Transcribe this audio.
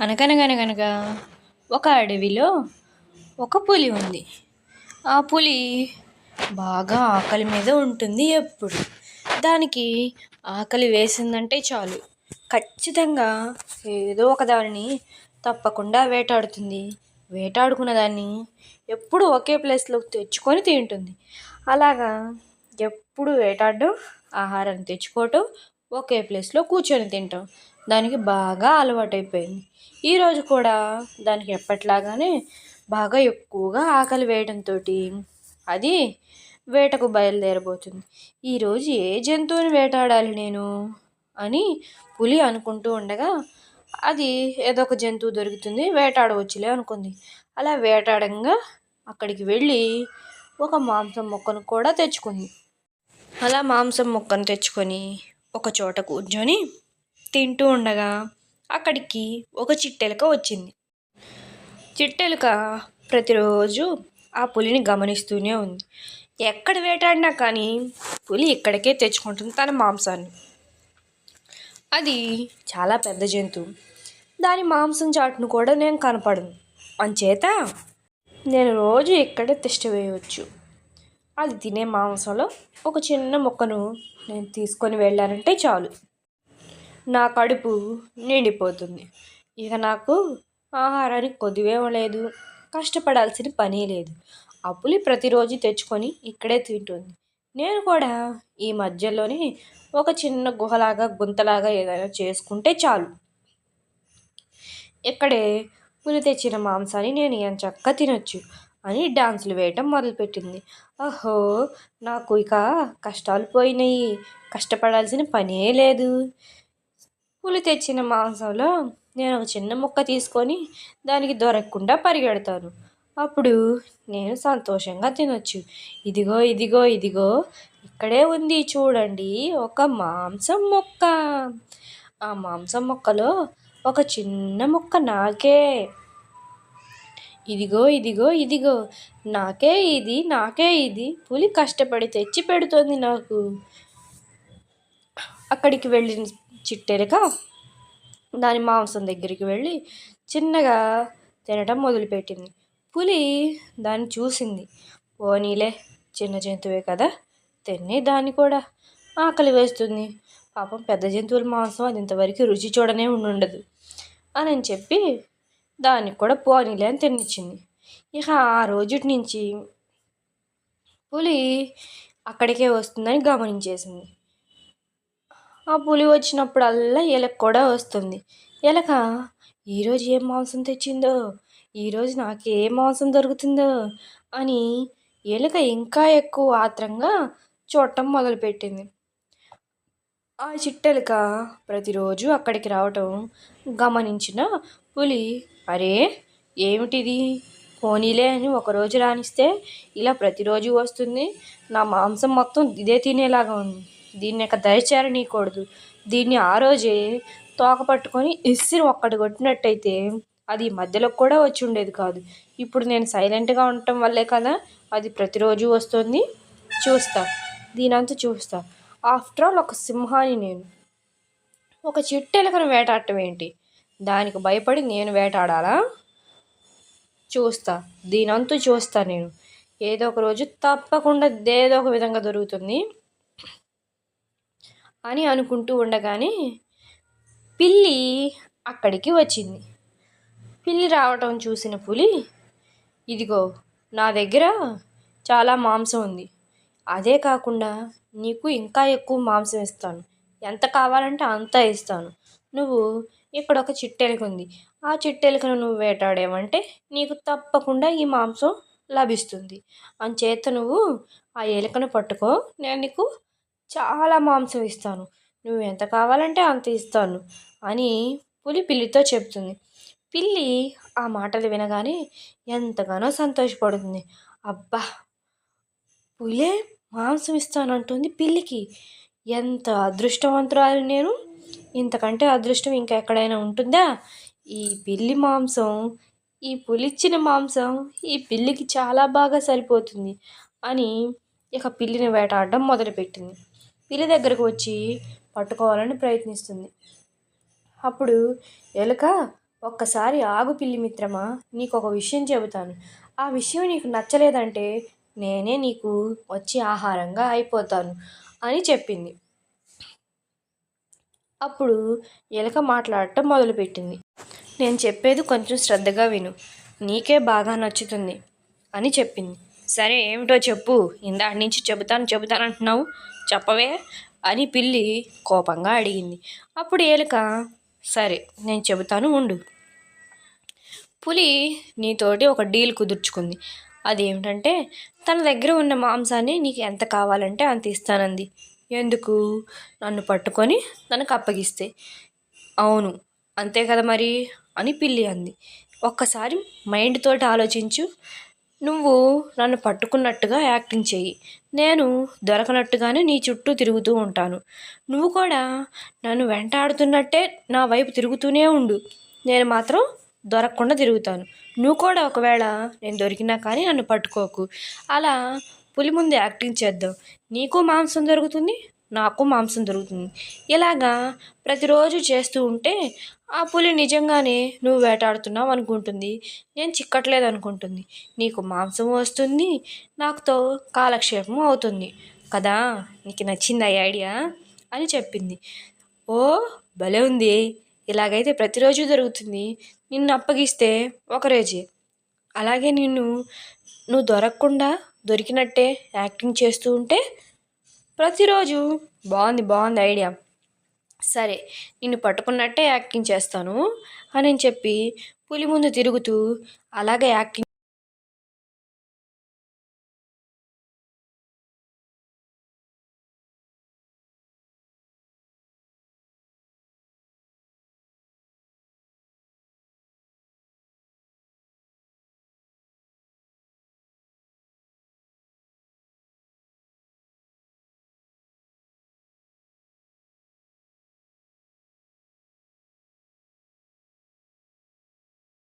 అనగనగనగనగా ఒక అడవిలో ఒక పులి ఉంది. ఆ పులి బాగా ఆకలి మీద ఉంటుంది ఎప్పుడు. దానికి ఆకలి వేసిందంటే చాలు. ఖచ్చితంగా ఏదో ఒక దానిని తప్పకుండా వేటాడుతుంది. వేటాడుకున్న దాన్ని ఎప్పుడు ఒకే ప్లేస్లో తెచ్చుకొని తింటుంది. అలాగా ఎప్పుడు వేటాడడం ఆహారాన్ని తెచ్చుకోవటం ఒకే ప్లేస్లో కూర్చొని తింటాం. దానికి బాగా అలవాటైపోయింది. ఈరోజు కూడా దానికి ఎప్పట్లాగానే బాగా ఎక్కువగా ఆకలి వేయడంతో అది వేటకు బయలుదేరబోతుంది. ఈరోజు ఏ జంతువుని వేటాడాలి నేను? అని పులి అనుకుంటూ ఉండగా అది ఏదో ఒక జంతువు దొరుకుతుంది వేటాడవచ్చులే అనుకుంది. అలా వేటాడంగా అక్కడికి వెళ్ళి ఒక మాంసం మొక్కను కూడా తెచ్చుకుంది. అలా మాంసం మొక్కను తెచ్చుకొని ఒక చోట కూర్చొని తింటూ ఉండగా అక్కడికి ఒక చిట్టెలుక వచ్చింది. చిట్టెలుక ప్రతిరోజు ఆ పులిని గమనిస్తూనే ఉంది. ఎక్కడ వేటాడినా కానీ పులి ఇక్కడికే తెచ్చుకుంటుంది తన మాంసాన్ని. అది చాలా పెద్ద జంతువు. దాని మాంసం చాటును కూడా నేను కనపడను. అంచేత నేను రోజు ఇక్కడే తిష్ట వేయవచ్చు. అది తినే మాంసంలో ఒక చిన్న ముక్కను నేను తీసుకొని వెళ్ళానంటే చాలు. నా కడుపు నిండిపోతుంది. ఇక నాకు ఆహారానికి కొద్దివేం లేదు. కష్టపడాల్సిన పని లేదు. అప్పులు ప్రతిరోజు తెచ్చుకొని ఇక్కడే తింటుంది. నేను కూడా ఈ మధ్యలోనే ఒక చిన్న గుహలాగా గుంతలాగా ఏదైనా చేసుకుంటే చాలు. ఇక్కడే పులి తెచ్చిన మాంసాన్ని నేను ఎంచక్కా తినొచ్చు. అని డాన్సులు వేయటం మొదలుపెట్టింది. అహో నాకు ఇక కష్టాలు పోయినాయి. కష్టపడాల్సిన పనే లేదు. పులి తెచ్చిన మాంసంలో నేను ఒక చిన్న ముక్క తీసుకొని దానికి దొరకకుండా పరిగెడతాను. అప్పుడు నేను సంతోషంగా తినొచ్చు. ఇదిగో ఇదిగో ఇదిగో ఇక్కడే ఉంది చూడండి ఒక మాంసం ముక్క. ఆ మాంసం ముక్కలో ఒక చిన్న ముక్క నాకే. ఇదిగో ఇదిగో ఇదిగో నాకే ఇది నాకే ఇది పులి కష్టపడి తెచ్చి పెడుతోంది నాకు. అక్కడికి వెళ్ళిన చిట్టెరక దాని మాంసం దగ్గరికి వెళ్ళి చిన్నగా తినడం మొదలుపెట్టింది. పులి దాన్ని చూసింది. పోనీలే చిన్న జంతువే కదా తినే దాన్ని కూడా. ఆకలి వేస్తుంది. పాపం పెద్ద జంతువుల మాంసం అది ఇంతవరకు రుచి చూడనే ఉండదు అని చెప్పి దానికి కూడా పోనీలే అని తినిచ్చింది ఇక ఆ రోజుటి నుంచి పులి అక్కడికే వస్తుందని గమనించేసింది. ఆ పులి వచ్చినప్పుడల్లా ఎలక కూడా వస్తుంది. ఎలక ఈరోజు ఏం మాంసం తెచ్చిందో? ఈరోజు నాకు ఏ మాంసం దొరుకుతుందో? అని ఎలుక ఇంకా ఎక్కువ ఆత్రంగా చూడటం మొదలుపెట్టింది. ఆ చిట్టెలుక ప్రతిరోజు అక్కడికి రావటం గమనించిన పులి అరే ఏమిటిది? పోనీలే అని ఒకరోజు రాణిస్తే ఇలా ప్రతిరోజు వస్తుంది. నా మాంసం మొత్తం ఇదే తినేలాగా ఉంది. దీన్ని ఇక దయచేరనీయకూడదు దీన్ని ఆ రోజే తోక పట్టుకొని ఇస్సిరి ఒక్కటి కొట్టినట్టయితే అది మధ్యలో కూడా వచ్చి ఉండేది కాదు. ఇప్పుడు నేను సైలెంట్గా ఉండటం వల్లే కదా అది ప్రతిరోజు వస్తుంది. చూస్తా. దీనంతా చూస్తా. ఆఫ్టర్ ఆల్ ఒక సింహాన్ని నేను. ఒక చిట్టెలకను వేటాడటం ఏంటి? దానికి భయపడి నేను వేటాడాలా? చూస్తా. దీనంతా చూస్తా నేను. ఏదో ఒక రోజు తప్పకుండా ఏదో ఒక విధంగా దొరుకుతుంది అని అనుకుంటూ ఉండగానే పిల్లి అక్కడికి వచ్చింది. పిల్లి రావటం చూసిన పులి ఇదిగో నా దగ్గర చాలా మాంసం ఉంది. అదే కాకుండా నీకు ఇంకా ఎక్కువ మాంసం ఇస్తాను. ఎంత కావాలంటే అంత ఇస్తాను. నువ్వు ఇక్కడ ఒక చిట్టెలుక ఉంది ఆ చిట్టెలుకను నువ్వు వేటాడేవంటే నీకు తప్పకుండా ఈ మాంసం లభిస్తుంది. అంచేత నువ్వు ఆ ఎలుకను పట్టుకో నేను నీకు చాలా మాంసం ఇస్తాను. నువ్వు ఎంత కావాలంటే అంత ఇస్తాను అని పులి పిల్లితో చెప్తుంది. పిల్లి ఆ మాటలు వినగానే ఎంతగానో సంతోషపడుతుంది. అబ్బా! పులే మాంసం ఇస్తానంటుంది పిల్లికి. ఎంత అదృష్టవంతురాలు నేను. ఇంతకంటే అదృష్టం ఇంకా ఎక్కడైనా ఉంటుందా? ఈ పిల్లి మాంసం ఈ పులిచ్చిన మాంసం ఈ పిల్లికి చాలా బాగా సరిపోతుంది అని ఇక పిల్లిని వేటాడడం మొదలుపెట్టింది. పిల్లి దగ్గరకు వచ్చి పట్టుకోవాలని ప్రయత్నిస్తుంది. అప్పుడు ఎలుక ఒక్కసారి ఆగు పిల్లి మిత్రమా నీకు ఒక విషయం చెబుతాను. ఆ విషయం నీకు నచ్చలేదంటే నేనే నీకు వచ్చి ఆహారంగా అయిపోతాను అని చెప్పింది. అప్పుడు ఎలుక మాట్లాడటం మొదలుపెట్టింది. నేను చెప్పేది కొంచెం శ్రద్ధగా విను. నీకే బాగా నచ్చుతుంది అని చెప్పింది. సరే ఏమిటో చెప్పు. ఇందాటి నుంచి చెబుతాను చెబుతాను అంటున్నావు. చెప్పవే అని పిల్లి కోపంగా అడిగింది. అప్పుడు ఏలిక సరే నేను చెబుతాను ఉండు. పులి నీతోటి ఒక డీల్ కుదుర్చుకుంది. అదేమిటంటే తన దగ్గర ఉన్న మాంసాన్ని నీకు ఎంత కావాలంటే అంత ఇస్తానంది. ఎందుకు? నన్ను పట్టుకొని తనకు అప్పగిస్తే. అవును అంతే కదా మరి? అని పిల్లి అంది. ఒక్కసారి మైండ్ తోటి ఆలోచించు. నువ్వు నన్ను పట్టుకున్నట్టుగా యాక్టింగ్ చేయి నేను దొరకనట్టుగానే నీ చుట్టూ తిరుగుతూ ఉంటాను. నువ్వు కూడా నన్ను వెంటాడుతున్నట్టే నా వైపు తిరుగుతూనే ఉండు. నేను మాత్రం దొరకకుండా తిరుగుతాను. నువ్వు కూడా ఒకవేళ నేను దొరికినా కానీ నన్ను పట్టుకోకు. అలా పులి ముందు యాక్టింగ్ చేద్దాం. నీకు మాంసం దొరుకుతుంది నాకు మాంసం దొరుకుతుంది. ఇలాగా ప్రతిరోజు చేస్తూ ఉంటే ఆ పులి నిజంగానే నువ్వు వేటాడుతున్నావు అనుకుంటుంది. నేను చిక్కట్లేదు అనుకుంటుంది. నీకు మాంసం వస్తుంది నాకుతో కాలక్షేపం అవుతుంది. కదా? నీకు నచ్చింది ఈ ఐడియా? అని చెప్పింది. ఓ భలే ఉంది. ఇలాగైతే ప్రతిరోజు దొరుకుతుంది. నిన్ను అప్పగిస్తే ఒకరోజే అలాగే నిన్ను నువ్వు దొరకకుండా దొరికినట్టే యాక్టింగ్ చేస్తూ ఉంటే ప్రతిరోజు బాగుంది బాగుంది ఐడియా. సరే నిన్ను పట్టుకున్నట్టే యాక్టింగ్ చేస్తాను అని చెప్పి పులి ముందు తిరుగుతూ అలాగే యాక్టింగ్